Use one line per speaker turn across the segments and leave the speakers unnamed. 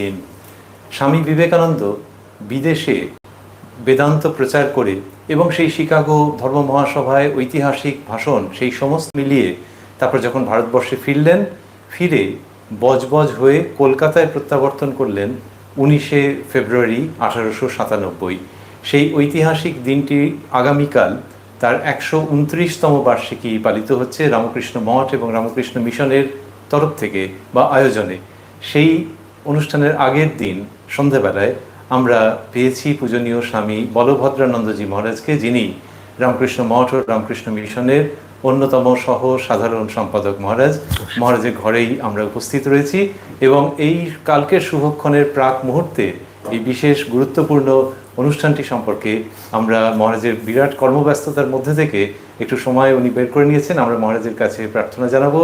দিন। স্বামী বিবেকানন্দ বিদেশে বেদান্ত প্রচার করে এবং সেই শিকাগো ধর্ম মহাসভায় ঐতিহাসিক ভাষণ, সেই সমস্ত মিলিয়ে তারপর যখন ভারতবর্ষে ফিরলেন, ফিরে বজবজ হয়ে কলকাতায় প্রত্যাবর্তন করলেন উনিশে ফেব্রুয়ারি আঠারোশো সাতানব্বই। সেই ঐতিহাসিক দিনটি আগামীকাল তার একশো উনত্রিশতম বার্ষিকী পালিত হচ্ছে রামকৃষ্ণ মঠ এবং রামকৃষ্ণ মিশনের তরফ থেকে বা আয়োজনে। সেই অনুষ্ঠানের আগের দিন সন্ধেবেলায় আমরা পেয়েছি পূজনীয় স্বামী বলভদ্রানন্দজি মহারাজকে, যিনি রামকৃষ্ণ মঠ ও রামকৃষ্ণ মিশনের অন্যতম সহ সাধারণ সম্পাদক মহারাজ। মহারাজের ঘরেই আমরা উপস্থিত রয়েছি এবং এই কালকের শুভক্ষণের প্রাক মুহূর্তে এই বিশেষ গুরুত্বপূর্ণ অনুষ্ঠানটি সম্পর্কে আমরা মহারাজের বিরাট কর্মব্যস্ততার মধ্যে থেকে একটু সময় উনি বের করে নিয়েছেন। আমরা মহারাজের কাছে প্রার্থনা জানাব।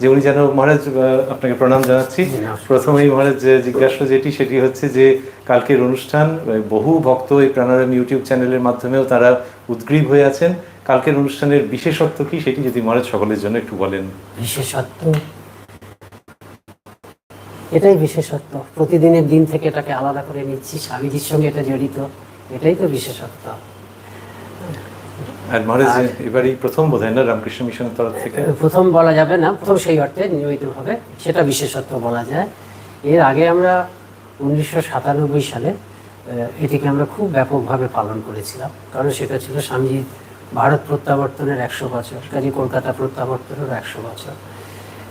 যে উনি যেন মহারাজ আপনাকে প্রণাম জানাচ্ছি। প্রথমেই মহারাজ যে জিজ্ঞাসা যেটি সেটি হচ্ছে যে কালকের অনুষ্ঠান বহু ভক্ত এই প্রাণারাম ইউটিউব চ্যানেলের মাধ্যমেও তারা উদ্গ্রীব হয়ে আছেন। কালকের অনুষ্ঠানের বিশেষত্ব কি সেটি যদি মহারাজ সকলের জন্য একটু বলেন।
বিশেষত্ব? এটাই বিশেষত্ব। প্রতিদিনের দিন থেকে এটাকে আলাদা করে নিচ্ছি স্বামীজির সঙ্গে এটা জড়িত। এটাই তো বিশেষত্ব।
আর মহারাজ এবারই প্রথম বোধ না রামকৃষ্ণ মিশনের তরফ থেকে?
প্রথম বলা যাবে না প্রথম সেই অর্থে নিয়মিতভাবে সেটা বিশেষত্ব বলা যায়। এর আগে আমরা উনিশশো সাতানব্বই সালে এটিকে আমরা খুব ব্যাপকভাবে পালন করেছিলাম কারণ সেটা ছিল স্বামীজির ভারত প্রত্যাবর্তনের একশো বছর কাজে কলকাতা প্রত্যাবর্তনের একশো বছর।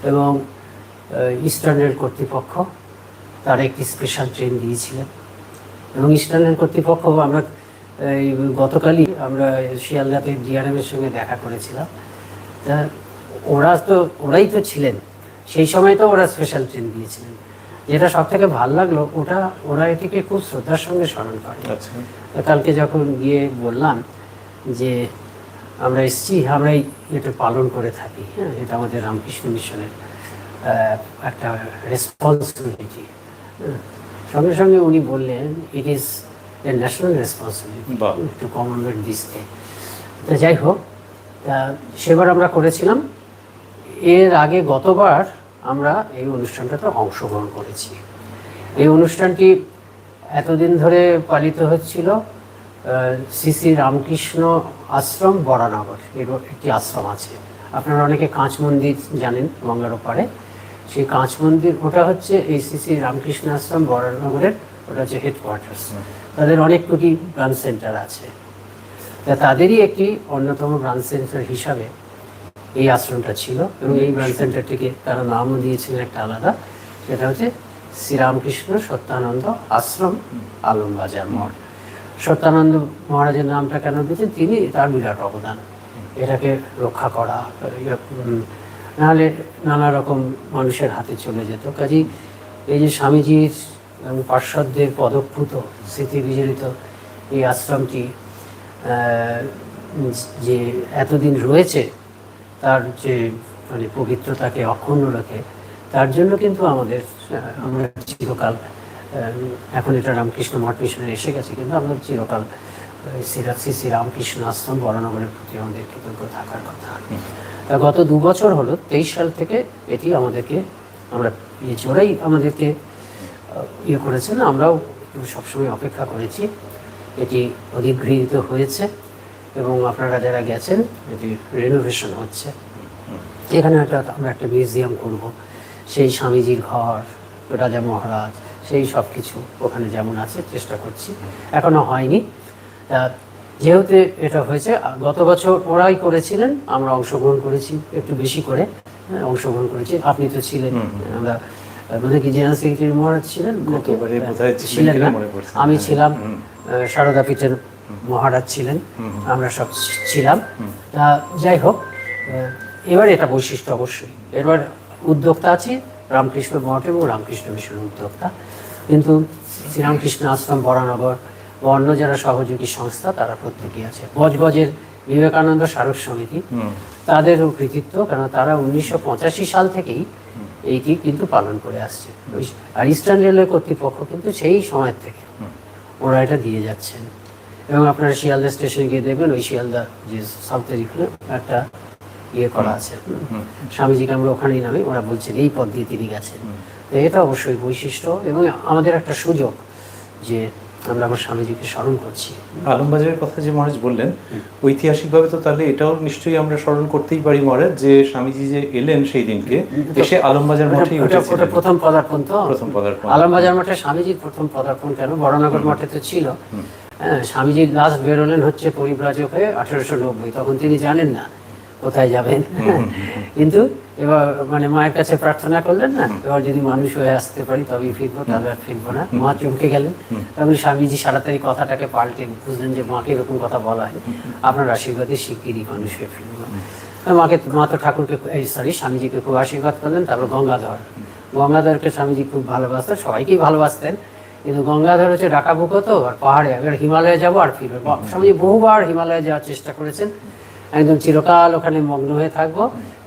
এবং ইস্টার্ন রেল কর্তৃপক্ষ তার একটি স্পেশাল ট্রেন দিয়েছিলেন। এবং ইস্টার্ন রেল কর্তৃপক্ষ আমরা এই গতকালই আমরা শিয়ালদাতে এর সঙ্গে দেখা করেছিলাম। তা ওরা তো ওরাই তো ছিলেন। সেই সময় তো ওরা স্পেশাল ট্রেন দিয়েছিলেন। যেটা সব থেকে ভালো লাগল ওটা ওরা এটিকে খুব শ্রদ্ধার সঙ্গে স্মরণ করে।
আচ্ছা।
কালকে যখন গিয়ে বললাম যে আমরা এসছি আমরা এটা পালন করে থাকি হ্যাঁ এটা আমাদের রামকৃষ্ণ মিশনের একটা রেসপন্সিবিলিটি সঙ্গে সঙ্গে উনি বললেন it is a national responsibility. To Commonwealth this day তা যাই হোক তা সেবার আমরা করেছিলাম। এর আগে গতবার আমরা এই অনুষ্ঠানটাতে অংশগ্রহণ করেছি। এই অনুষ্ঠানটি এতদিন ধরে পালিত হচ্ছিল শ্রী শ্রী রামকৃষ্ণ আশ্রম বরানগর। এর একটি আশ্রম আছে। আপনারা অনেকে কাঁচ মন্দির জানেন গঙ্গার ওপারে। সেই কাঁচ মন্দির ওটা হচ্ছে এই শ্রী শ্রী রামকৃষ্ণ আশ্রম বরানগরের ওটা হচ্ছে হেডকোয়ার্টার্স তাদের অনেক কোটি ব্রাঞ্চ সেন্টার আছে। তাদেরই একটি অন্যতম ব্রাঞ্চ সেন্টার হিসাবে এই আশ্রমটা ছিল এবং এই ব্রাঞ্চ সেন্টারটিকে তারা নামও দিয়েছিলেন একটা আলাদা, সেটা হচ্ছে শ্রীরামকৃষ্ণ সত্যানন্দ আশ্রম আলমবাজার মঠ। সত্যানন্দ মহারাজের নামটা কেন দিয়েছেন? তিনি তার বিরাট অবদান। এটাকে রক্ষা করা নাহলে নানা রকম মানুষের হাতে চলে যেত। কাজেই এই যে স্বামীজির এবং পার্শ্বদের পদপ্লুত স্মৃতি বিজড়িত এই আশ্রমটি যে এতদিন রয়েছে, তার যে মানে পবিত্রতাকে অক্ষুণ্ণ রাখে, তার জন্য কিন্তু আমাদের আমরা চিরকাল এখন এটা রামকৃষ্ণ মঠ মিশনে এসে গেছে, কিন্তু আমরা চিরকাল শ্রীরা শ্রী শ্রী রামকৃষ্ণ আশ্রম বরানগরের প্রতি আমাদের কৃতজ্ঞ থাকার কথা। গত দু বছর হলো, তেইশ সাল থেকে এটি আমাদেরকে, আমরা জোরেই আমাদেরকে ইয়ে করেছেন। আমরাও সবসময় অপেক্ষা করেছি। এটি অধিগৃহীত হয়েছে এবং আপনারা যারা গেছেন এটি রেনোভেশন হচ্ছে। এখানে একটা আমরা একটা মিউজিয়াম করব। সেই স্বামীজির ঘর রাজা মহারাজ সেই সব কিছু ওখানে যেমন আছে চেষ্টা করছি। এখনও হয়নি। যেহেতু এটা হয়েছে গত বছর ওরাই করেছিলেন আমরা অংশগ্রহণ করেছি একটু বেশি করে হ্যাঁ, অংশগ্রহণ করেছি। আপনি তো ছিলেন আমরা মানে কি জেনারেল সেক্রেটারি মহারাজ ছিলেন?
বোধহয় ছিলেন
না? আমি
হ্যাঁ,
ছিলাম সারদা পীঠের মহারাজ ছিলেন। আমরা সব ছিলাম। তা যাই হোক এবার এটা বৈশিষ্ট্য অবশ্যই। এবার উদ্যোক্তা আছে রামকৃষ্ণ মঠ এবং রামকৃষ্ণ মিশনের উদ্যোক্তা। কিন্তু শ্রীরামকৃষ্ণ আশ্রম বরানগর বা অন্য যারা সহযোগী সংস্থা তারা প্রত্যেকেই আছে। বজবজের বিবেকানন্দ স্মারক সমিতি। তাদেরও কৃতিত্ব কারণ তারা উনিশশো পঁচাশি সাল থেকেই এইটি কিন্তু পালন করে আসছে। আর ইস্টার্ন রেলওয়ে কর্তৃপক্ষ কিন্তু সেই সময় থেকে ওরা এটা দিয়ে যাচ্ছেন। এবং আপনারা শিয়ালদা স্টেশনে গিয়ে দেখবেন ওই শিয়ালদা যে সাউথের এখানে একটা ইয়ে করা আছে। স্বামীজিকে আমরা ওখানেই নামে ওরা বলছেন এই পথ দিয়ে তিনি গেছেন। তো এটা অবশ্যই বৈশিষ্ট্য এবং আমাদের একটা সুযোগ যে আমরা আমার স্বামীজিকে স্মরণ করছি।
আলমবাজারের কথা যে মহারাজ বললেন ঐতিহাসিকভাবে তো তাহলে এটাও নিশ্চয়ই আমরা স্মরণ করতেই পারি মহারাজ যে স্বামীজি যে এলেন সেই দিনকে এসে আলমবাজার মঠেই
ওটা- ওটা প্রথম পদার্পণ তো?
প্রথম পদার্পণ।
আলমবাজার মঠে স্বামীজির প্রথম পদার্পণ কেন? বড়নগর মঠে তো ছিল। হ্যাঁ স্বামীজি লাস্ট বেরোলেন হচ্ছে পরিব্রাজক হয়ে আঠেরোশো নব্বই। তখন তিনি জানেন না কোথায় যাবেন। কিন্তু এবার মানে মায়ের কাছে প্রার্থনা করলেন না এবার যদি মানুষ হয়ে আসতে পারি তবেই ফিরবো তাহলে আর ফিরবো না। মা চমকে গেলেন। তখন স্বামীজি সারাতারি কথাটাকে পাল্টে বুঝলেন যে মাকে এরকম কথা বলা হয়। আপনার আশীর্বাদে শিগগিরই মানুষ হয়ে ফিরবো। মাকে মা তো ঠাকুরকে এই সরি স্বামীজিকে খুব আশীর্বাদ করলেন। তারপর গঙ্গাধর। গঙ্গাধরকে স্বামীজি খুব ভালোবাসতেন সবাইকেই ভালোবাসতেন। কিন্তু গঙ্গাধর হচ্ছে ডাকাবুকো তো আর পাহাড়ে এবার হিমালয়ে যাব আর ফিরবো। স্বামীজি বহুবার হিমালয়ে যাওয়ার চেষ্টা করেছেন। একদম চিরকাল ওখানে মগ্ন হয়ে থাকব।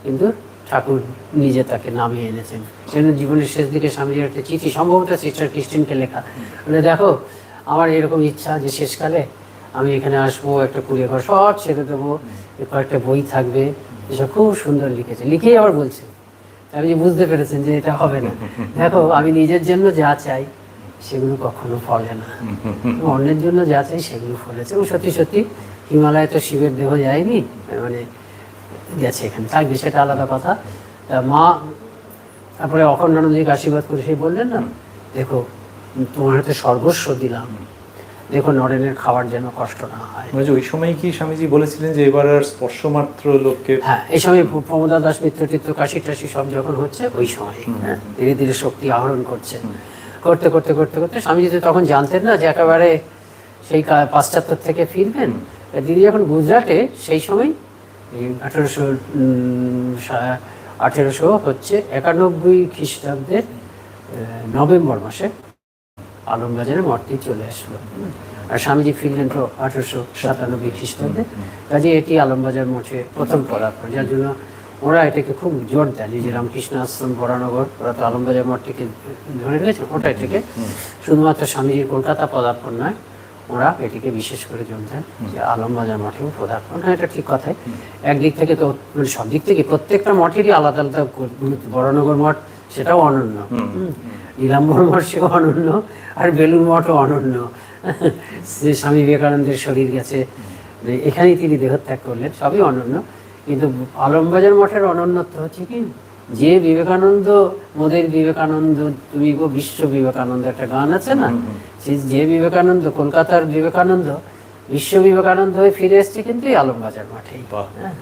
কিন্তু ঠাকুর নিজে তাকে নামিয়ে এনেছেন। সেজন্য জীবনের শেষ দিকে স্বামীজির একটা চিঠি, সম্ভবত সিস্টার ক্রিস্টিনকে লেখা। বলে, দেখো, আমার এরকম ইচ্ছা যে শেষকালে আমি এখানে আসব, একটা কুড়িয়ে ঘর সব ছেড়ে দেবো কয়েকটা বই থাকবে, এসব খুব সুন্দর লিখেছে। লিখেই আবার বলছে। আপনি বুঝতে পেরেছেন যে এটা হবে না। দেখো, আমি নিজের জন্য যা চাই, সেগুলো কখনো ফলে না। অন্যের জন্য যা চাই, সেগুলো ফলেছে। এবং সত্যি সত্যি হিমালয়ে তো শিবের দেহ যায়নি মানে গেছে এখানে। থাকবে সেটা আলাদা কথা। মা তারপরে অখণ্ডানন্দীকে আশীর্বাদ করে সেই বললেন না দেখো তোমার হাতে সর্বস্ব দিলাম। দেখো নরেনের খাওয়ার যেন কষ্ট না হয়।
ওই সময় কি স্বামীজি বলেছিলেন যে এবার আর স্পর্শমাত্র লোককে
হ্যাঁ এই সময় প্রমোদা দাস মিত্র টিত্র কাশি টাশি সব যখন হচ্ছে ওই সময় হ্যাঁ ধীরে ধীরে শক্তি আহরণ করছে। করতে করতে করতে করতে স্বামীজি তো তখন জানতেন না যে একেবারে সেই পাশ্চাত্য থেকে ফিরবেন। দিদি যখন গুজরাটে সেই সময় আঠেরোশো আঠেরোশো হচ্ছে একানব্বই খ্রিস্টাব্দের নভেম্বর মাসে আলমবাজারে মঠটি চলে আসলো। আর স্বামীজি ফিরলেন তো আঠারোশো সাতানব্বই খ্রিস্টাব্দে। কাজে এটি আলমবাজার মঠে প্রথম পদার্পণ যার জন্য ওরা এটাকে খুব জোর দেন এই যে রামকৃষ্ণ আশ্রম বরানগর ওরা তো আলমবাজার মঠটিকে ধরে রেখেছে। ওটা এটাকে শুধুমাত্র স্বামীজির কলকাতা পদার্পণ নয় ওরা এটিকে বিশেষ করে জোর দেন যে আলমবাজার মঠেও পদার্পণ হ্যাঁ এটা ঠিক কথাই। একদিক থেকে তো মানে সব দিক থেকে প্রত্যেকটা মঠেরই আলাদা আলাদা বড়নগর মঠ সেটাও অনন্য। নীলাম্বর মঠ সেও অনন্য আর বেলুর মঠও অনন্য। যে স্বামী বিবেকানন্দের শরীর গেছে মানে এখানেই তিনি দেহত্যাগ করলেন সবই অনন্য। কিন্তু আলমবাজার মঠের অনন্যত্ব হচ্ছে কি? যে বিবেকানন্দ মোদের বিবেকানন্দ তুমি গো বিশ্ব বিবেকানন্দ একটা গান আছে না? যে বিবেকানন্দ কলকাতার বিবেকানন্দ বিশ্ব বিবেকানন্দ হয়ে ফিরে এসছে কিন্তু এই আলমবাজার মাঠেই। হ্যাঁ?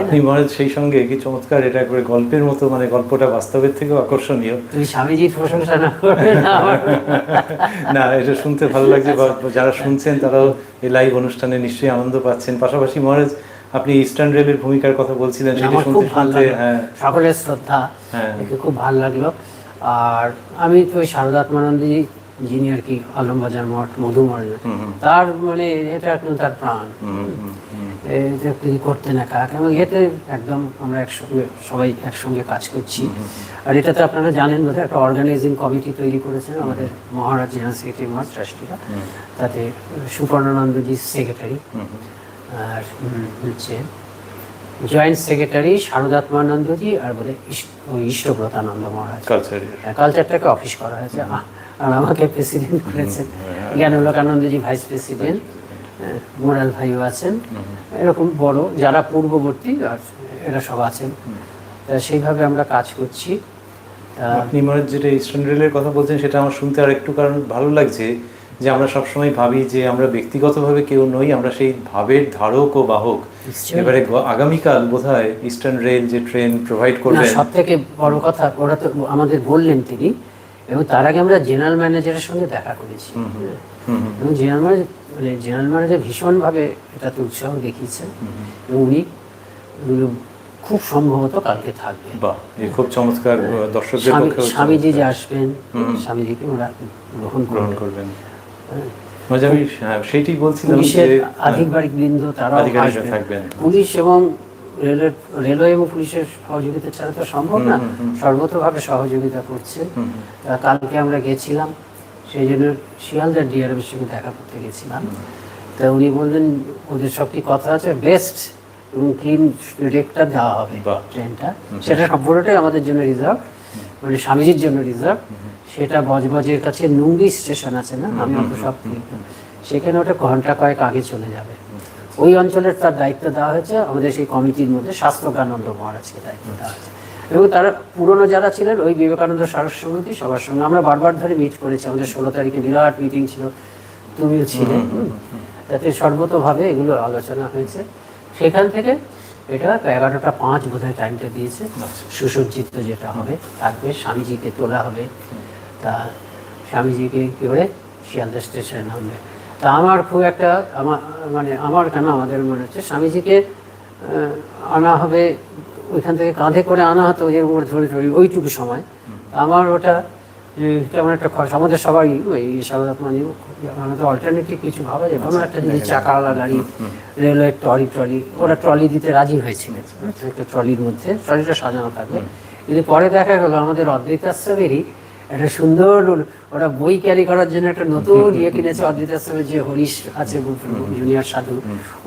আপনি মহারাজ সেই সঙ্গে কি চমৎকার এটা একবারে গল্পের মতো মানে গল্পটা বাস্তবের থেকেও আকর্ষণীয়।
তুমি স্বামীজির প্রশংসা না না
এটা শুনতে ভালো লাগছে যারা শুনছেন তারাও এই লাইভ অনুষ্ঠানে নিশ্চয়ই আনন্দ পাচ্ছেন। পাশাপাশি মহারাজ আপনি ইস্টার্ন রেলের ভূমিকার কথা বলছিলেন সেটা শুনতে
খুব ভালো
শুনতে হ্যাঁ।
সকলের শ্রদ্ধা
হ্যাঁ।
খুব ভালো লাগল। আর আমি তো ওই শারদাত্মানন্দী যিনি আর কি আলমবাজার মঠ মধুময় তার মানে এটা একদম তার প্রাণ। তিনি করতেন একা একা এবং এতে একদম আমরা একসঙ্গে সবাই একসঙ্গে কাজ করছি। আর এটা তো আপনারা জানেন বোধহয় একটা অর্গানাইজিং কমিটি তৈরি করেছেন আমাদের মহারাজ জেনারেল সেক্রেটারি মহারাজ ট্রাস্টিরা। তাতে সুপর্ণানন্দজি সেক্রেটারি আর হচ্ছে জয়েন্ট সেক্রেটারি শারদাত্মানন্দজি আর বলে ঈশ্বব্রতানন্দ মহারাজ। কালচারটাকে অফিস করা হয়েছে। আর আমাকে প্রেসিডেন্ট করেছেন। জ্ঞানলোকানন্দজি ভাইস প্রেসিডেন্ট মোরাল ভাইও আছেন। এরকম বড় যারা পূর্ববর্তী আর এরা সব আছেন। সেইভাবে আমরা কাজ করছি।
আপনি মহারাজ যেটা ইস্টার্ন রেলের কথা বলছেন সেটা আমার শুনতে আর একটু কারণ ভালো লাগছে। যে আমরা সবসময় ভাবি যে আমরা ব্যক্তিগতভাবে কেউ নই আমরা সেই ভাবের ধারক ও বাহক। এবারে আগামীকাল বোধহয় ইস্টার্ন রেল যে ট্রেন প্রোভাইড করবেন
সব থেকে বড় কথা ওরা তো আমাদের বললেন তিনি এবং তার আগে আমরা জেনারেল ম্যানেজারের সঙ্গে দেখা করেছি। এবং জেনারেল ম্যানেজার মানে জেনারেল ম্যানেজার ভীষণভাবে এটাতে উৎসাহ দেখিয়েছেন। এবং উনি খুব সম্ভবত কালকে থাকবেন।
বাহ খুব চমৎকার আহ, দর্শকদের
স্বামীজি যে আসবেন স্বামীজিকে ওরা গ্রহণ
গ্রহণ
করবেন।
মানে আমি হ্যাঁ, সেইটাই বলছিলাম যে
আধিকারিক বৃন্দ তারাও
আধিকারিকরা থাকবেন।
পুলিশ এবং রেলের রেলওয়ে এবং পুলিশের সহযোগিতা ছাড়া তো সম্ভব না। সর্বতভাবে সহযোগিতা করছে। কালকে আমরা গেছিলাম সেই জন্য শিয়ালদার ডিআরএমের সঙ্গে দেখা করতে গেছিলাম। তা উনি বললেন ওদের সব কি কথা আছে? বেস্ট এবং ক্লিন রেকটা দেওয়া হবে ট্রেনটা। সেটা সম্পূর্ণটাই আমাদের জন্য রিজার্ভ। মানে স্বামীজির জন্য রিজার্ভ সেটা বজবজের কাছে নুঙ্গি স্টেশন আছে না আমি অত সব সেখানে ওটা ঘণ্টা কয়েক আগে চলে যাবে। ওই অঞ্চলের তার দায়িত্ব দেওয়া হয়েছে আমাদের সেই কমিটির মধ্যে শাস্ত্রজ্ঞানন্দ মহারাজকে দায়িত্ব দেওয়া হয়েছে। এবং তারা পুরনো যারা ছিলেন ওই বিবেকানন্দ সারস সমিতি সবার সঙ্গে আমরা বারবার ধরে মিট করেছি আমাদের ষোলো তারিখে বিরাট মিটিং ছিল তুমিও ছিলে। তাতে সর্বতভাবে এগুলো আলোচনা হয়েছে। সেখান থেকে এটা এগারোটা পাঁচ বোধহয় টাইমটা দিয়েছে। সুসজ্জিত যেটা হবে থাকবে স্বামীজিকে তোলা হবে। তা স্বামীজিকে কী করে শিয়ালদা স্টেশন হবে। তা আমার খুব একটা আমার মানে আমার কেন আমাদের মনে হচ্ছে স্বামীজিকে আনা হবে ওইখান থেকে কাঁধে করে আনা হতো এর উপর ধরে ধরে ওইটুকু সময়। আমার ওটা যে কেমন একটা খরচ আমাদের সবাই ওই সাধারণত মানে আমাদের অল্টারনেটিভ কিছু ভাবা যায়। ভাবনা একটা যদি চাকাওয়ালা গাড়ি রেলওয়ে ট্রলি ট্রলি ওরা ট্রলি দিতে রাজি হয়েছিলেন একটা ট্রলির মধ্যে ট্রলিটা সাজানো থাকবে। কিন্তু পরে দেখা গেল আমাদের অদ্বৈতাশ্রমেরই একটা সুন্দর ওরা বই ক্যারি করার জন্য একটা নতুন ইয়ে কিনেছে অদ্বৈতাশ্রমের যে হরিশ আছে জুনিয়র সাধু।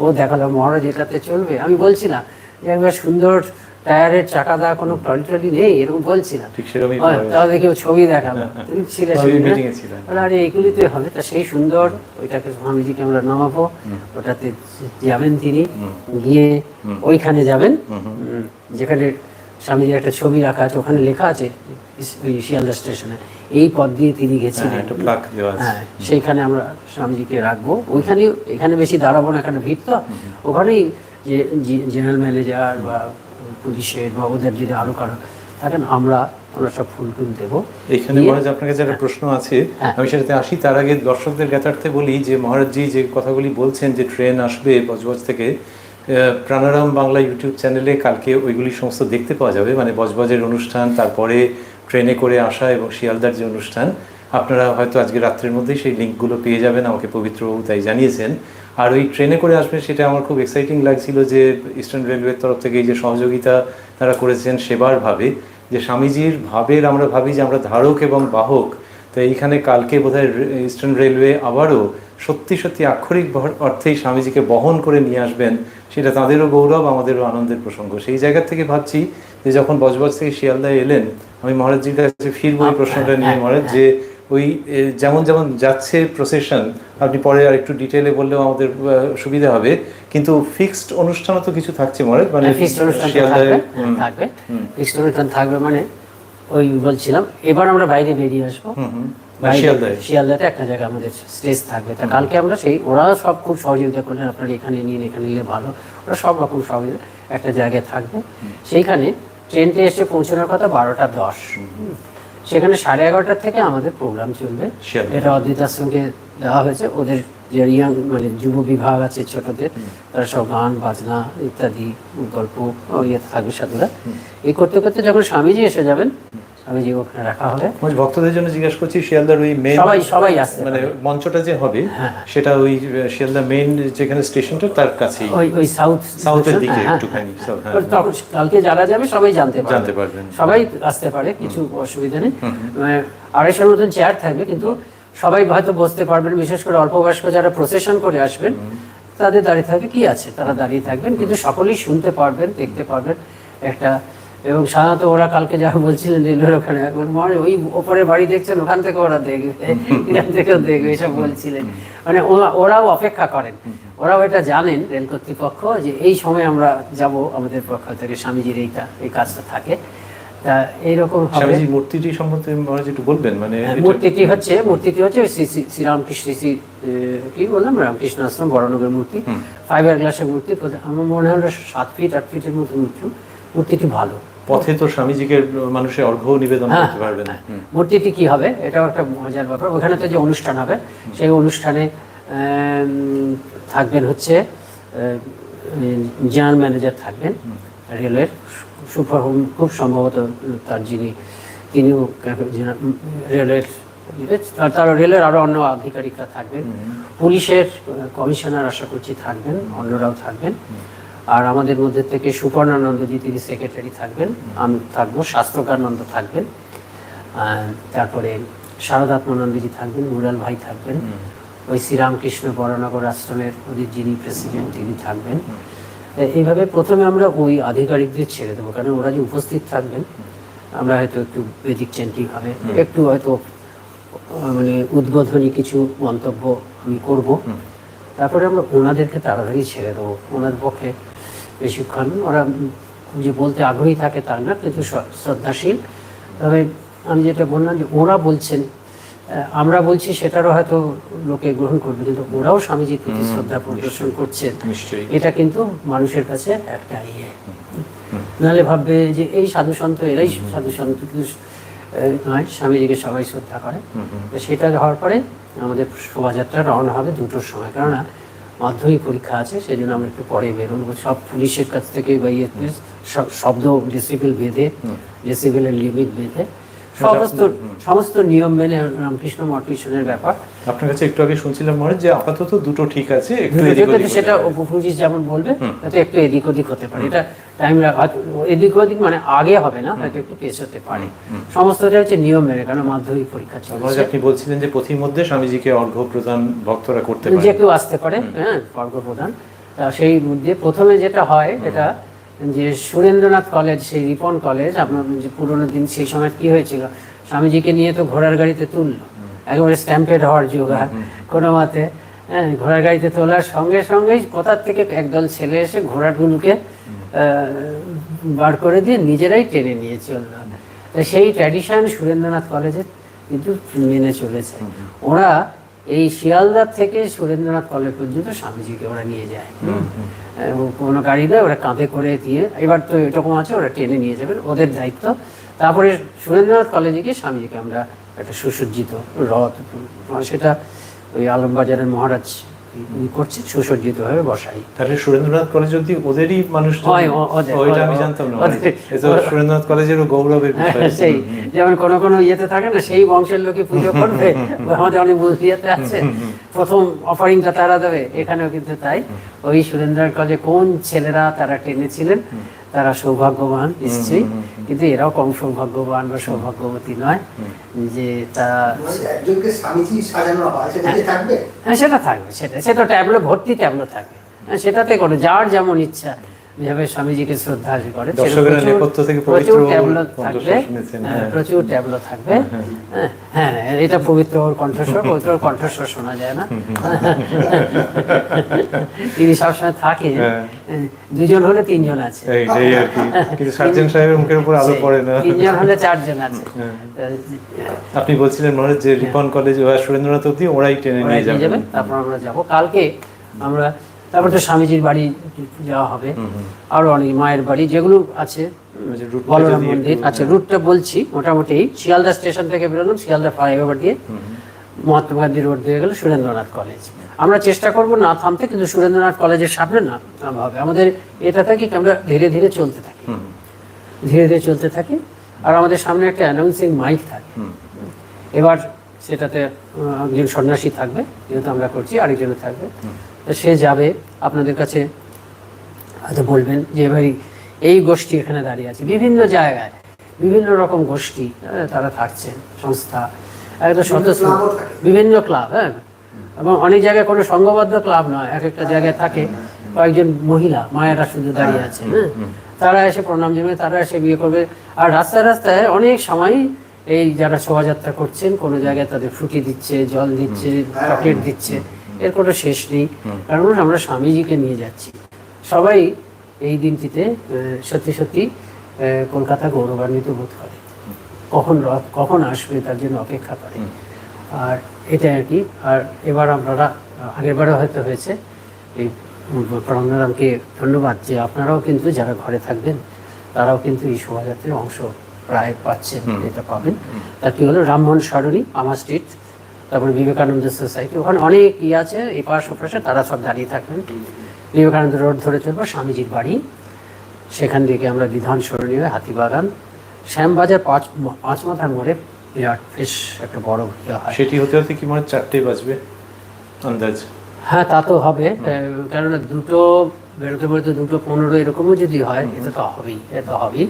ও দেখাল মহারাজ এটাতে চলবে। আমি বলছি না যে একবার সুন্দর টায়ারের চাকা দেওয়া কোনো ট্রলি নেই এরকম বলছি। না তাহলে কেউ ছবি দেখাল। হ্যাঁ? আরে এইগুলিতে হবে তা সেই সুন্দর ওইটাকে স্বামীজিকে আমরা নামাবো ওটাতে যাবেন তিনি গিয়ে ওইখানে যাবেন। যেখানে স্বামীজির একটা ছবি রাখা আছে ওখানে লেখা আছে শিয়ালদা স্টেশনে। এই পথ দিয়ে তিনি
হ্যাঁ,
গেছিলেন
আছে।
হ্যাঁ সেইখানে আমরা স্বামীজিকে রাখব। ওইখানে এখানে বেশি দাঁড়াবো না এখানে ভিড় তো। ওখানেই যে জেনারেল ম্যানেজার বা পুলিশের বা ওদের যদি আরও কারও থাকেন আমরা আমরা সব ফুল টুল দেবো।
এখানে মহারাজ আপনার কাছে একটা প্রশ্ন আছে।
হ্যাঁ।
আমি সেটাতে আসি। তার আগে দর্শকদের জ্ঞাতার্থে বলি যে মহারাজজি যে কথাগুলি বলছেন যে ট্রেন আসবে বজবজ থেকে প্রাণারাম বাংলা ইউটিউব চ্যানেলে কালকে ওইগুলি সমস্ত দেখতে পাওয়া যাবে। মানে বজবজের অনুষ্ঠান তারপরে ট্রেনে করে আসা এবং শিয়ালদার যে অনুষ্ঠান। আপনারা হয়তো আজকে রাত্রের মধ্যেই সেই লিঙ্কগুলো পেয়ে যাবেন আমাকে পবিত্রবাবু তাই জানিয়েছেন। আর ওই ট্রেনে করে আসবে সেটা আমার খুব এক্সাইটিং লাগছিল যে ইস্টার্ন রেলওয়ের তরফ থেকে এই যে সহযোগিতা তারা করেছেন সেবার ভাবে যে স্বামীজির ভাবের আমরা ভাবি যে আমরা ধারক এবং বাহক। তো এইখানে কালকে বোধহয় ইস্টার্ন রেলওয়ে আবারও সত্যি সত্যি আক্ষরিক অর্থেই স্বামীজিকে বহন করে নিয়ে আসবেন সেটা তাদেরও গৌরব আমাদেরও আনন্দের প্রসঙ্গ। সেই জায়গা থেকে ভাবছি যে যখন বজবজ থেকে শিয়ালদায় এলেন আমি মহারাজজির কাছে ফিরবো এই প্রশ্নটা নিয়ে মহারাজ যে ওই যেমন যেমন যাচ্ছে প্রসেশন আপনি পরে আর একটু ডিটেলে বললেও আমাদের সুবিধা হবে। কিন্তু ফিক্সড অনুষ্ঠানও তো কিছু থাকছে মহারাজ মানে
ফিক্সড হ্যাঁ, অনুষ্ঠান থাকবে থাকবে। ফিক্সড অনুষ্ঠান থাকবে মানে ওই বলছিলাম এবার আমরা বাইরে বেরিয়ে আসব।
হুম, হুম। না,
বাইরে- শিয়ালদাতে একটা জায়গা আমাদের স্টেজ থাকবে। তা কালকে আমরা সেই ওরা সব খুব সহযোগিতা করলেন আপনারা এখানে নিন এখানে নিলে ভালো। ওরা সব রকম সহযোগিতা একটা জায়গায় থাকবে। সেইখানে ট্রেনটা এসে পৌঁছানোর কথা বারোটা দশ। সেখানে সাড়ে এগারোটার থেকে আমাদের প্রোগ্রাম চলবে। এটা অদ্বৈত আশ্রমকে দেওয়া হয়েছে। ওদের যে ইয়াং মানে যুব বিভাগ আছে ছোটদের তারা সব গান বাজনা ইত্যাদি গল্প ইয়ে থাকবে সাধুরা। এই করতে করতে যখন স্বামীজি এসে যাবেন স্বামীজি ওখানে রাখা হবে
ভক্তদের জন্য জিজ্ঞাসা করছি শিয়ালদার ওই মেন
সবাই সবাই
মানে মঞ্চটা যে হবে
হ্যাঁ।
সেটা ওই শিয়ালদা মেইন যেখানে স্টেশনটা তার কাছেই।
ওই ওই সাউথ
সাউথের দিকে
হ্যাঁ,
একটুখানি
হ্যাঁ। তখন কালকে যারা যাবে সবাই জানতে পারবে।
জানতে পারবেন।
সবাই আসতে পারে কিছু অসুবিধা নেই। মানে আড়াইশোর মতন চেয়ার থাকবে কিন্তু সবাই হয়তো বসতে পারবেন বিশেষ করে অল্প বয়স্ক যারা প্রসেশন করে আসবেন তাদের দাঁড়িয়ে থাকবে কি আছে? তারা দাঁড়িয়ে থাকবেন কিন্তু সকলেই শুনতে পারবেন দেখতে পারবেন একটা এবং সাধারণত ওরা কালকে যা বলছিলেন রেলের ওখানে এখন মনে ওই ওপরে বাড়ি দেখছেন ওখান থেকে ওরা দেখবে এখান থেকেও দেখবে এসব বলছিলেন। মানে ওরাও অপেক্ষা করেন। ওরাও এটা জানেন রেল কর্তৃপক্ষ যে এই সময় আমরা যাব আমাদের পক্ষ থেকে স্বামীজির এইটা এই কাজটা থাকে। তা এইরকম
স্বামীজির মূর্তিটি সম্বন্ধে মহারাজ একটু বলবেন? মানে
হ্যাঁ, মূর্তিটি হচ্ছে মূর্তিটি হচ্ছে শ্রী শ্রী- শ্রীরামকৃষ্ণ শ্রী শ্রী, কি বললাম? রামকৃষ্ণ আশ্রম বড়নগর মূর্তি। ফাইবার গ্লাসের মূর্তি আমার মনে হয় সাত ফিট আট ফিটের মতো মূর্তি মূর্তিটি ভালো।
পথে তো স্বামীজিকে মানুষের অর্ঘ্য নিবেদন
হ্যাঁ,
করতে পারবেন। হুম।
মূর্তিটি কি হবে? এটাও একটা মজার ব্যাপার। ওখানে তো যে অনুষ্ঠান হবে সেই অনুষ্ঠানে থাকবেন হচ্ছে জেনারেল ম্যানেজার থাকবেন রেলের সুপার খুব সম্ভবত তার যিনি তিনিও রেলের তার- তার রেলের আরও অন্য আধিকারিকরা থাকবেন। পুলিশের কমিশনার আশা করছি থাকবেন অন্যরাও থাকবেন। আর আমাদের মধ্যে থেকে সুপর্ণানন্দজি তিনি সেক্রেটারি থাকবেন আমি থাকব শাস্ত্রকানন্দ থাকবেন তারপরে শারদাত্মানন্দজি থাকবেন মুরাল ভাই থাকবেন ওই শ্রীরামকৃষ্ণ বড়নগর আশ্রমের ওদের যিনি প্রেসিডেন্ট তিনি থাকবেন। এইভাবে প্রথমে আমরা ওই আধিকারিকদের ছেড়ে দেবো কারণ ওরা যে উপস্থিত থাকবেন আমরা হয়তো একটু বেদিক চ্যান্টিং হবে একটু হয়তো মানে উদ্বোধনী কিছু মন্তব্য আমি করব। তারপরে আমরা ওনাদেরকে তাড়াতাড়ি ছেড়ে দেবো ওনাদের পক্ষে বেশিক্ষণ ওরা যে বলতে আগ্রহী থাকে তার না কিন্তু শ্রদ্ধাশীল। তবে আমি যেটা বললাম যে ওরা বলছেন আমরা বলছি সেটারও হয়তো লোকে গ্রহণ করবে কিন্তু ওরাও স্বামীজির প্রতি শ্রদ্ধা প্রদর্শন করছেন।
নিশ্চয়ই।
এটা কিন্তু মানুষের কাছে একটা ইয়ে। নাহলে ভাববে যে এই সাধু সন্ত এরাই সাধু সন্ত নয় স্বামীজিকে সবাই শ্রদ্ধা করে। তো সেটা হওয়ার পরে আমাদের শোভাযাত্রা রওনা হবে দুটোর সময়। কেননা মাধ্যমিক পরীক্ষা আছে সেই জন্য আমরা একটু পরে বেরোবো সব পুলিশের কাছ থেকে বা ইয়ে সব শব্দ ডেসিবেল বেঁধে ডেসিবেলের লিমিট বেঁধে সমস্ত সমস্ত নিয়ম মেনে রামকৃষ্ণ মঠ মিশনের ব্যাপার।
আপনার কাছে একটু আগে শুনছিলাম হয় যে আপাতত দুটো ঠিক আছে একটু
সেটা যেমন বলবে তাতে একটু এদিক ওদিক হতে পারে। এটা টাইম এদিক ওদিক মানে আগে হবে না হয়তো একটু পেছ হতে পারে। সমস্তটা হচ্ছে নিয়ম মেনে কারণ মাধ্যমিক পরীক্ষা চলছে।
যে আপনি বলছিলেন যে পথির মধ্যে স্বামীজিকে অর্ঘ্য প্রদান ভক্তরা করতে
যে
পারে
কেউ আসতে পারে হ্যাঁ প্রধান তা সেই মধ্যে প্রথমে যেটা হয় এটা যে সুরেন্দ্রনাথ কলেজ সেই রিপন কলেজ আপনার যে পুরোনো দিন সেই সময় কি হয়েছিল? স্বামীজিকে নিয়ে তো ঘোড়ার গাড়িতে তুললো। একেবারে স্ট্যাম্পেড হওয়ার জোগাড় কোনো মতে হ্যাঁ ঘোড়ার গাড়িতে তোলার সঙ্গে সঙ্গেই কোথার থেকে একদল ছেলে এসে ঘোড়াগুলোকে আহ, বার করে দিয়ে নিজেরাই টেনে নিয়ে চলল। তা সেই ট্র্যাডিশন সুরেন্দ্রনাথ কলেজে কিন্তু মেনে চলেছে। ওরা এই শিয়ালদার থেকে সুরেন্দ্রনাথ কলেজ পর্যন্ত স্বামীজিকে ওরা নিয়ে যায়। কোনো গাড়ি নয় ওরা কাঁধে করে দিয়ে, এবার তো এরকম আছে, ওরা টেনে নিয়ে যাবেন ওদের দায়িত্ব। তারপরে সুরেন্দ্রনাথ কলেজে গিয়ে স্বামীজিকে আমরা একটা সুসজ্জিত রথ সেটা ওই আলমবাজারের মহারাজ করছে সুসজ্জিতভাবে বসাই।
তাহলে সুরেন্দ্রনাথ কলেজ ওদেরই মানুষ ওইটা আমি জানতাম না। সুরেন্দ্রনাথ কলেজেরও গৌরবের
হ্যাঁ, সেই যেমন কোন কোন ইয়েতে থাকে না সেই বংশের লোকে পুজো করবে। আমাদের অনেক ইয়েতে আছে। প্রথম অফারিংটা তারা দেবে এখানেও কিন্তু তাই। ওই সুরেন্দ্র কলেজে কোন ছেলেরা তারা টেনেছিলেন তারা সৌভাগ্যবান নিশ্চয়ই। কিন্তু এরাও কম সৌভাগ্যবান বা সৌভাগ্যবতী নয় যে তারা
মানে হয় সেটা থাকবে?
হ্যাঁ সেটা থাকবে সেটা সেটা ট্যাবলো ভর্তি ট্যাবলো থাকে হ্যাঁ সেটাতে করে যার যেমন ইচ্ছা। যেভাবে স্বামীজিকে শ্রদ্ধা করে প্রচুর-
নেপথ্য থেকে
প্রচুর ট্যাবলো থাকবে। হ্যাঁ,
হ্যাঁ।
প্রচুর ট্যাবলো থাকবে। হ্যাঁ হ্যাঁ এটা পবিত্র ওর কণ্ঠস্বর পবিত্র ওর কণ্ঠস্বর শোনা যায় না। তিনি সবসময় থাকে
হ্যাঁ।
হ্যাঁ, দুজন হলে তিনজন আছে।
এইটাই আর কি কিন্তু সার্জেন সাহেবের মুখের উপর আলো পড়ে না।
তিনজন হলে চারজন আছে।
হ্যাঁ। আপনি বলছিলেন মনে হয় যে রিপন কলেজ সুরেন্দ্রনাথ অব্দি ওরাই টেনে নিয়ে যাবে
তারপর আমরা যাব। কালকে আমরা তারপর তো স্বামীজির বাড়ি যাওয়া হবে। আরও অনেক মায়ের বাড়ি যেগুলো আছে।
রুটটা
বলরাম মন্দির। আচ্ছা রুটটা বলছি মোটামুটি। শিয়ালদা স্টেশন থেকে বেরোলাম শিয়ালদা ফ্লাইওভার দিয়ে। মহাত্মা গান্ধী রোড দিয়ে গেল সুরেন্দ্রনাথ কলেজ। আমরা চেষ্টা করব না থামতে কিন্তু সুরেন্দ্রনাথ কলেজের সামনে না থামা হবে আমাদের এটা থাকি আমরা ধীরে ধীরে চলতে থাকি। ধীরে ধীরে চলতে থাকি। আর আমাদের সামনে একটা অ্যানাউন্সিং মাইক থাকে। এবার সেটাতে একজন সন্ন্যাসী থাকবে যেহেতু আমরা করছি আরেকজনে থাকবে। সে যাবে আপনাদের কাছে হয়তো বলবেন যে ভাই এই গোষ্ঠী এখানে দাঁড়িয়ে আছে। বিভিন্ন জায়গায় বিভিন্ন রকম গোষ্ঠী আহ, তারা থাকছেন সংস্থা একটা সদস্য বিভিন্ন ক্লাব হ্যাঁ এবং অনেক জায়গায় কোনো সংঘবদ্ধ ক্লাব নয় এক একটা জায়গায় থাকে কয়েকজন মহিলা মায়েরা শুধু দাঁড়িয়ে আছে হ্যাঁ তারা এসে প্রণাম জানাবে তারা এসে বিয়ে করবে। আর রাস্তায় রাস্তায় অনেক সময় এই যারা শোভাযাত্রা করছেন কোনো জায়গায় তাদের ফুটি দিচ্ছে জল দিচ্ছে চকলেট দিচ্ছে এর কোনো শেষ নেই। কারণ আমরা স্বামীজিকে নিয়ে যাচ্ছি। সবাই এই দিনটিতে সত্যি সত্যি কলকাতা গৌরবান্বিত বোধ করে। কখন রথ কখন আসবে তার জন্য অপেক্ষা করে। আর এটা আর কি। আর এবার আপনারা আগের বারও হয়তো হয়েছে এই প্রণামকে ধন্যবাদ যে আপনারাও কিন্তু যারা ঘরে থাকবেন তারাও কিন্তু এই শোভাযাত্রার অংশ প্রায় পাচ্ছেন এটা পাবেন। তার কি হলো রামমোহন সরণি আমার স্ট্রিট তারপরে বিবেকানন্দ সোসাইটি। ওখানে অনেক ইয়ে আছে এই পাশ ওপাশে তারা সব দাঁড়িয়ে থাকবেন। বিবেকানন্দ রোড ধরে চলবো স্বামীজির বাড়ি। সেখান থেকে আমরা বিধান সরণী হয়ে হাতিবাগান। শ্যামবাজার পাঁচ পাঁচ মাথার মোড়ে বিরাট বেশ একটা বড় ইয়ে হয়।
সেটি হতে হতে কি মনে হয় চারটে বাজবে আন্দাজ?
হ্যাঁ তা তো হবে। কেননা দুটো বেরোতে বেরোতে দুটো পনেরো এরকমও যদি হয় এটা তো হবেই এটা তো হবেই।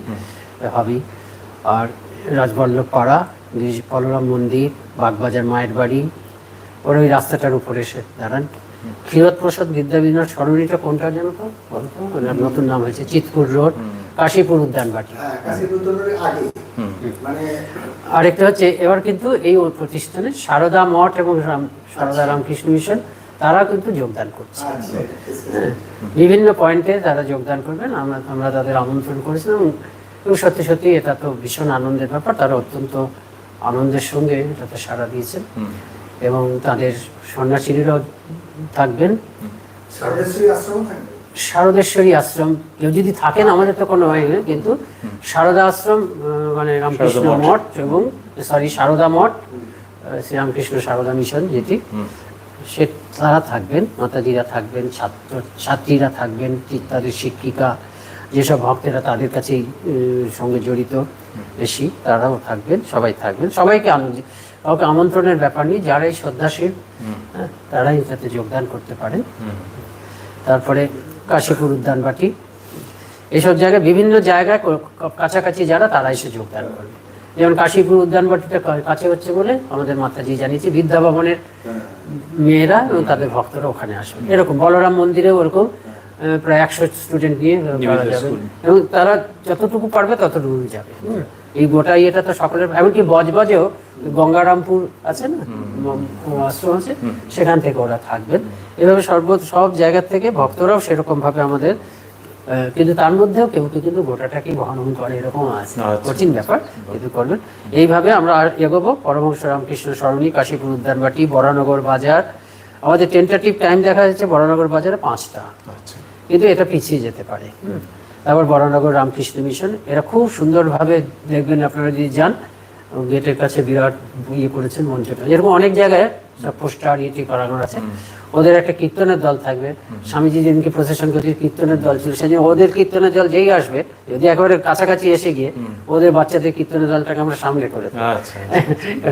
হবেই। আর রাজবল্লভ পাড়া বলরাম মন্দির বাগবাজার মায়ের বাড়ি ওর ওই রাস্তাটার উপরে এসে দাঁড়ান। ক্ষীরোদ প্রসাদ বিদ্যাবিনোদ সরণিটা কোনটা জানো তো? বলতো ওনার নতুন নাম হয়েছে চিতপুর রোড কাশীপুর উদ্যান বাটি
হ্যাঁ। মানে
আরেকটা হচ্ছে এবার কিন্তু এই প্রতিষ্ঠানে সারদা মঠ এবং রাম- সারদা রামকৃষ্ণ মিশন তারা কিন্তু যোগদান করছে।
আচ্ছা
হ্যাঁ, বিভিন্ন পয়েন্টে তারা যোগদান করবেন। আমরা আমরা তাদের আমন্ত্রণ করেছিলাম। এবং- এবং সত্যি সত্যি এটা তো ভীষণ আনন্দের ব্যাপার। তারা অত্যন্ত আনন্দের সঙ্গে এটাতে সাড়া দিয়েছেন। এবং তাদের সন্ন্যাসীরাও থাকবেন। শারদেশ্বরী আশ্রম কেউ যদি থাকেন আমাদের তো কোনো হয় না কিন্তু সারদা আশ্রম মানে রামকৃষ্ণ
মঠ।
এবং সরি সারদা মঠ শ্রীরামকৃষ্ণ সারদা মিশন যেটি সে তারা থাকবেন মাতাজিরা থাকবেন ছাত্র ছাত্রীরা থাকবেন তাদের শিক্ষিকা যেসব ভক্তেরা তাদের কাছেই সঙ্গে জড়িত। বেশি তারাও থাকবেন সবাই থাকবেন। সবাইকে কাউকে আমন্ত্রণের ব্যাপার নেই যারাই শ্রদ্ধাশীল হ্যাঁ, তারাই যাতে যোগদান করতে পারেন। তারপরে কাশীপুর উদ্যানবাটি এসব জায়গায় বিভিন্ন জায়গায় কাছাকাছি যারা তারা এসে যোগদান করবে। যেমন কাশীপুর উদ্যানবাটিটা কা- কাছে হচ্ছে বলে আমাদের মাতাজি জানিয়েছে বিদ্যা ভবনের মেয়েরা এবং তাদের ভক্তরা ওখানে আসবে। এরকম বলরাম মন্দিরে ওরকম প্রায় একশো স্টুডেন্ট নিয়ে যাবে। এবং তারা যতটুকু পারবে ততটুকু যাবে। এই গোটা ইয়েটা তো সকলের এমনকি বজবজেও গঙ্গারামপুর আছে না? আশ্রম আছে। সেখান থেকে ওরা থাকবেন। এভাবে সর্ব সব জায়গা থেকে ভক্তরাও সেরকম ভাবে আমাদের কিন্তু তার মধ্যেও কেউ কেউ কিন্তু গোটাটাকেই বহন করে এরকম আছে।
আচ্ছা।
কঠিন ব্যাপার কিন্তু করবেন। এইভাবে আমরা আর এগোবো। পরমহংস রামকৃষ্ণ সরণী কাশীপুর উদ্যানবাটি বরানগর বাজার। আমাদের টেন্টাটিভ টাইম দেখা যাচ্ছে বরানগর বাজারে পাঁচটা।
আচ্ছা।
কিন্তু এটা পিছিয়ে যেতে পারে। তারপর বরানগর রামকৃষ্ণ মিশন এরা খুব সুন্দরভাবে দেখবেন আপনারা যদি যান গেটের কাছে বিরাট ইয়ে করেছেন মঞ্চটা। এরকম অনেক জায়গায় সব পোস্টার ইয়েটি করানো আছে। ওদের একটা কীর্তনের দল থাকবে। স্বামীজি যেদিনকে প্রসেশন করছে কীর্তনের দল ছিল সেদিন ওদের কীর্তনের দল যেই আসবে যদি একেবারে কাছাকাছি এসে গিয়ে ওদের বাচ্চাদের কীর্তনের দলটাকে আমরা সামনে করে দেবো।
আচ্ছা।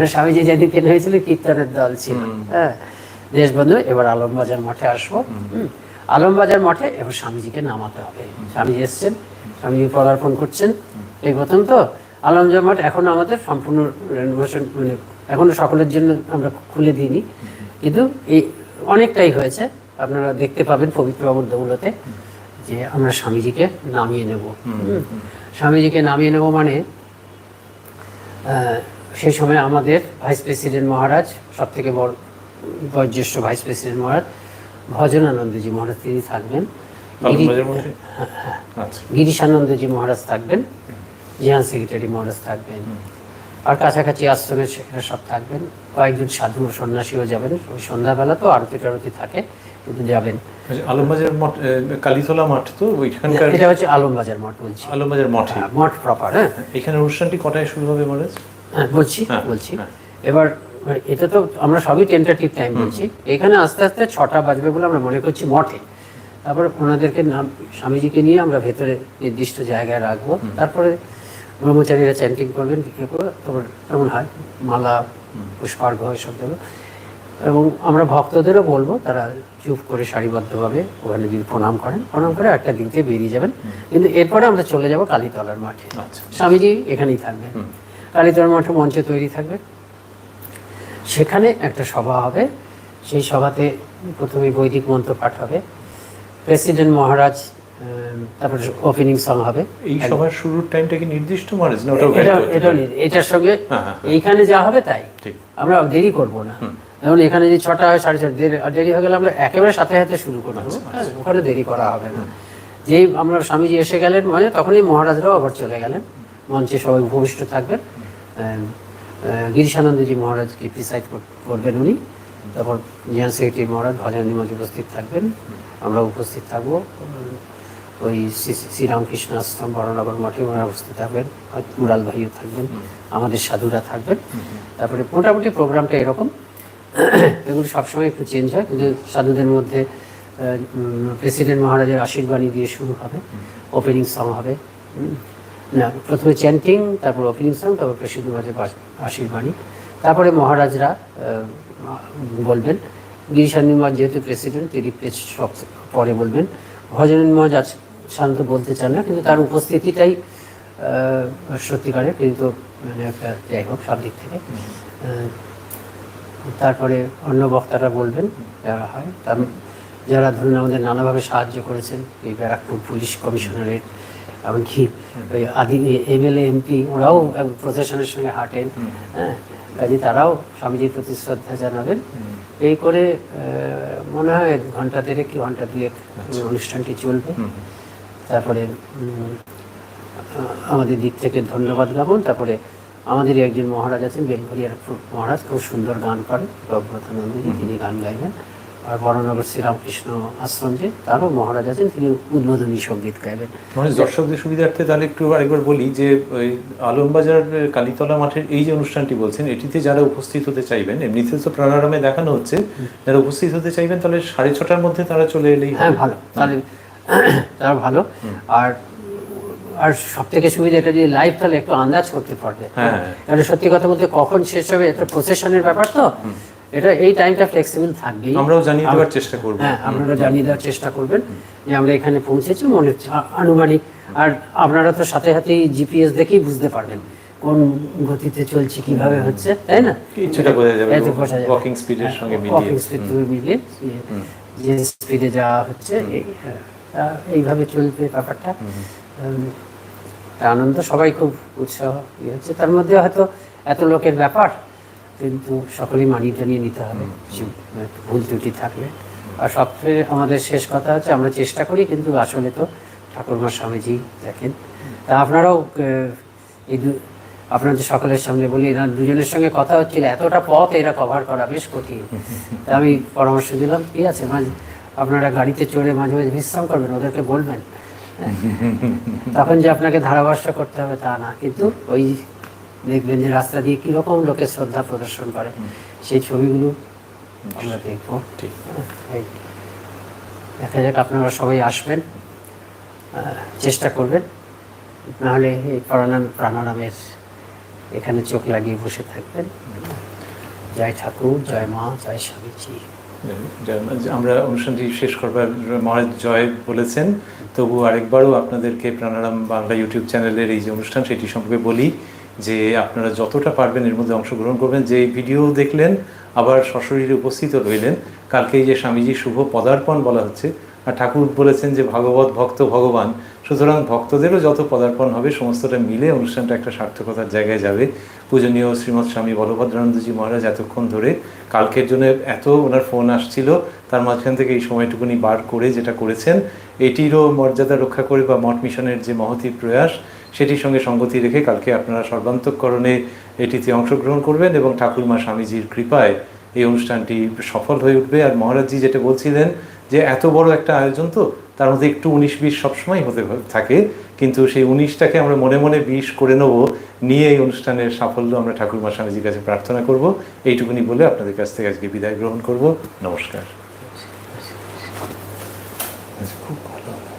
স্বামীজি যেদিন কেন হয়েছিল কীর্তনের দল ছিল। হ্যাঁ। দেশবন্ধু এবার আলমবাজার মাঠে আসব। হুম। আলমবাজার মঠে এবার স্বামীজিকে নামাতে হবে। স্বামীজি এসছেন, স্বামীজি পদার্পণ করছেন। এই প্রথম তো আলমবাজার মঠ এখন আমাদের সম্পূর্ণ রেনোভেশন মানে এখনও সকলের জন্য আমরা খুলে দিইনি। কিন্তু এই অনেকটাই হয়েছে। আপনারা দেখতে পাবেন পবিত্র অবদ্ধগুলোতে যে আমরা স্বামীজিকে নামিয়ে নেব। স্বামীজিকে নামিয়ে নেব মানে সেই সময় আমাদের ভাইস প্রেসিডেন্ট মহারাজ সব থেকে বড়, বয়োজ্যেষ্ঠ ভাইস প্রেসিডেন্ট মহারাজ ভজনানন্দজি মহারাজ তিনি থাকবেন।
আচ্ছা।
গিরিশানন্দজি মহারাজ থাকবেন। জিয়ান সেক্রেটারি মহারাজ থাকবেন। আর কাছাকাছি আশ্রমের সেখানে সব থাকবেন। কয়েকজন সাধু সন্ন্যাসীও যাবেন। ওই সন্ধ্যাবেলা তো আরতি টারতি থাকে কিন্তু যাবেন।
আলমবাজার মঠ কালীতলা মাঠ তো ওইখানকার
এটা হচ্ছে আলমবাজার মঠ বলছি।
আলমবাজার মঠে
মঠ প্রপার হ্যাঁ।
এখানে অনুষ্ঠানটি কটায় শুরু হবে মহারাজ?
হ্যাঁ বলছি বলছি। এবার এটা তো আমরা সবই টেন্টাটিভ টাইম বলছি। এখানে আস্তে আস্তে ছটা বাজবে বলে আমরা মনে করছি মঠে। তারপরে ওনাদেরকে নাম স্বামীজিকে নিয়ে আমরা ভেতরে নির্দিষ্ট জায়গায় রাখব। তারপরে ব্রহ্মচারীরা চ্যান্টিং করবেন করে তারপর এমন হয়? মালা পুষ্পার্ঘ এসব দেবো এবং আমরা ভক্তদেরও বলব তারা চুপ করে সারিবদ্ধভাবে ওখানে যদি প্রণাম করেন। প্রণাম করে একটা দিনকে বেরিয়ে যাবেন। কিন্তু এরপরে আমরা চলে যাব কালীতলার মাঠে।
আচ্ছা।
স্বামীজি এখানেই থাকবেন। কালীতলার মাঠে মঞ্চ তৈরি থাকবে সেখানে একটা সভা হবে। সেই সভাতে প্রথমে বৈদিক মন্ত্র পাঠ হবে। প্রেসিডেন্ট মহারাজ তারপরে ওপেনিং সং হবে।
এই সভার শুরুর টাইমটা কি নির্দিষ্ট মহারাজ না
এটা? এটার সঙ্গে
হ্যাঁ, হ্যাঁ,
এইখানে যা হবে তাই। আমরা দেরি করব না। যেমন এখানে যদি ছটা হয় সাড়ে ছটা দেরি হয়ে গেলে আমরা একেবারে সাথে সাথে শুরু করব।
আচ্ছা,
হ্যাঁ, ওখানে দেরি করা হবে না। যেই আমরা স্বামীজি এসে গেলেন মানে তখনই মহারাজরাও আবার চলে গেলেন। মঞ্চে সবাই উপবিষ্ট থাকবেন। গিরিশানন্দজি মহারাজকে প্রিসাইড করবেন উনি। তারপর জিয়ান সেক্রেটারি মহারাজ ভজন নিমাজ উপস্থিত থাকবেন। আমরা উপস্থিত থাকব। ওই শ্রী- শ্রীরামকৃষ্ণ আশ্রম বড়নগর মঠে ওনারা উপস্থিত থাকবেন। মুরাল ভাইও থাকবেন। আমাদের সাধুরা থাকবেন। তারপরে মোটামুটি প্রোগ্রামটা এরকম। এগুলো সবসময় একটু চেঞ্জ হয়। কিন্তু সাধুদের মধ্যে প্রেসিডেন্ট মহারাজের আশীর্বাণী দিয়ে শুরু হবে। ওপেনিং সং হবে। না প্রথমে চ্যান্টিং তারপর ওপেনিং সং তারপর মহারাজের বাস- আশীর্বাণী। তারপরে মহারাজরা বলবেন গিরিশান নির্মাজ যেহেতু প্রেসিডেন্ট তিনি পরে বলবেন। ভজন নির্মাজ আজ সাধারণত বলতে চান না কিন্তু তার উপস্থিতিটাই আহ, সত্যিকারের কিন্তু মানে একটা যাই হোক সব দিক থেকে। তারপরে অন্য বক্তারা বলবেন যারা হয় তার যারা ধরুন আমাদের নানাভাবে সাহায্য করেছেন এই ব্যারাকপুর পুলিশ কমিশনারের এমনকি ওই আদি এমএলএ এমপি ওরাও প্রশাসনের সঙ্গে হাঁটেন হ্যাঁ। কাজে তারাও স্বামীজির প্রতি শ্রদ্ধা জানাবেন। এই করে মনে হয় ঘণ্টা দেড়েক কি ঘণ্টা দুয়েক অনুষ্ঠানটি চলবে। তারপরে আমাদের দিক থেকে ধন্যবাদ জ্ঞাপন। তারপরে আমাদের একজন মহারাজ আছেন বেলঘরিয়ার মহারাজ খুব সুন্দর গান করেন। প্রভ্রতানন্দজি তিনি গান গাইবেন। আর বড়নগর শ্রীরামকৃষ্ণ আশ্রম যে তারও মহারাজ আছেন তিনি উদ্বোধনী সংগীত গাইবেন।
মানে দর্শকদের সুবিধার্থে তাহলে একটু আরেকবার বলি যে ওই আলমবাজার কালীতলা মাঠের এই যে অনুষ্ঠানটি বলছেন এটিতে যারা উপস্থিত হতে চাইবেন এমনিতে তো প্রাণারামে দেখানো হচ্ছে যারা উপস্থিত হতে চাইবেন তাহলে সাড়ে ছটার মধ্যে তারা চলে এলেই
হ্যাঁ ভালো। তাহলে তারা ভালো। আর আর সব থেকে সুবিধা এটা যে লাইভ তাহলে একটু আন্দাজ করতে পারবে।
হ্যাঁ।
কারণ সত্যি কথা বলতে কখন শেষ হবে এটা প্রসেশনের ব্যাপার তো। এটা এই টাইমটা ফ্লেক্সিবল থাকবে
আমরাও জানিয়ে দেওয়ার চেষ্টা করব।
হ্যাঁ আপনারা জানিয়ে দেওয়ার চেষ্টা করবেন যে আমরা এখানে পৌঁছেছি মনে হচ্ছে আনুমানিক। আর আপনারা তো সাথে সাথেই জিপিএস দেখেই বুঝতে পারবেন কোন গতিতে চলছে কীভাবে হচ্ছে তাই না?
কিছুটা বোঝা যাবে
এতে বোঝা যাবে।
ওয়াকিং স্পিডের সঙ্গে মিলিয়ে।
ওয়াকিং স্পিড মিলিয়ে যে- স্পিডে যাওয়া হচ্ছে এই হ্যাঁ, এইভাবে চলবে ব্যাপারটা। আনন্দ সবাই খুব উৎসাহ ইয়ে হচ্ছে। তার মধ্যে হয়তো এত লোকের ব্যাপার কিন্তু সকলেই মানিয়ে টানিয়ে নিতে হবে। ভুল ত্রুটি থাকলে। আর সবচেয়ে আমাদের শেষ কথা হচ্ছে আমরা চেষ্টা করি কিন্তু আসলে তো ঠাকুরমা স্বামীজি দেখেন। তা আপনারাও এই দু- আপনাদের সকলের সামনে বলি এরা দুজনের সঙ্গে কথা হচ্ছিল এতটা পথ এরা কভার করা বেশ কঠিন। তা আমি পরামর্শ দিলাম ঠিক আছে মাঝে আপনারা গাড়িতে চড়ে মাঝে মাঝে বিশ্রাম করবেন ওদেরকে বলবেন। হ্যাঁ। তখন যে আপনাকে ধারাভাষ্য করতে হবে তা না কিন্তু ওই দেখবেন যে রাস্তা দিয়ে কীরকম লোকে শ্রদ্ধা প্রদর্শন করে। সেই ছবিগুলো আমরা দেখব।
ঠিক।
হ্যাঁ, দেখা যাক আপনারা সবাই আসবেন চেষ্টা করবেন। নাহলে এই প্রাণায়াম প্রাণায়ামের এখানে চোখ লাগিয়ে বসে থাকবেন। জয় ঠাকুর জয় মা জয় স্বামীজি।
আমরা অনুষ্ঠানটি শেষ করবার মহারাজ জয় বলেছেন। তবু আরেকবারও আপনাদেরকে প্রাণারাম বাংলা ইউটিউব চ্যানেলের এই যে অনুষ্ঠান সেটি সম্পর্কে বলি। যে আপনারা যতটা পারবেন এর মধ্যে অংশগ্রহণ করবেন। যে ভিডিও দেখলেন, আবার সশরীরে উপস্থিত রইলেন, কালকে এই যে স্বামীজি শুভ পদার্পণ বলা হচ্ছে, আর ঠাকুর বলেছেন যে ভাগবত ভক্ত ভগবান, সুতরাং ভক্তদেরও যত পদার্পণ হবে, সমস্তটা মিলে অনুষ্ঠানটা একটা সার্থকতার জায়গায় যাবে। পূজনীয় শ্রীমৎ স্বামী বলভদ্রানন্দজি মহারাজ এতক্ষণ ধরে কালকের জন্য এত ওনার ফোন আসছিল, তার মাঝখান থেকে এই সময়টুকুনি বার করে যেটা করেছেন, এটিরও মর্যাদা রক্ষা করে বা মঠ মিশনের যে মহতি প্রয়াস সেটির সঙ্গে সঙ্গতি রেখে কালকে আপনারা সর্বান্তকরণে এটিতে অংশগ্রহণ করবেন এবং ঠাকুরমা স্বামীজির কৃপায় এই অনুষ্ঠানটি সফল হয়ে উঠবে। আর মহারাজজি যেটা বলছিলেন যে এত বড় একটা আয়োজন তো তার মধ্যে একটু উনিশ বিশ সবসময় হতে থাকে। কিন্তু সেই উনিশটাকে আমরা মনে মনে বিশ করে নেব। নিয়ে এই অনুষ্ঠানের সাফল্য আমরা ঠাকুরমা স্বামীজির কাছে প্রার্থনা করব। এইটুকুনি বলে আপনাদের কাছ থেকে আজকে বিদায় গ্রহণ করব। নমস্কার। খুব ভালো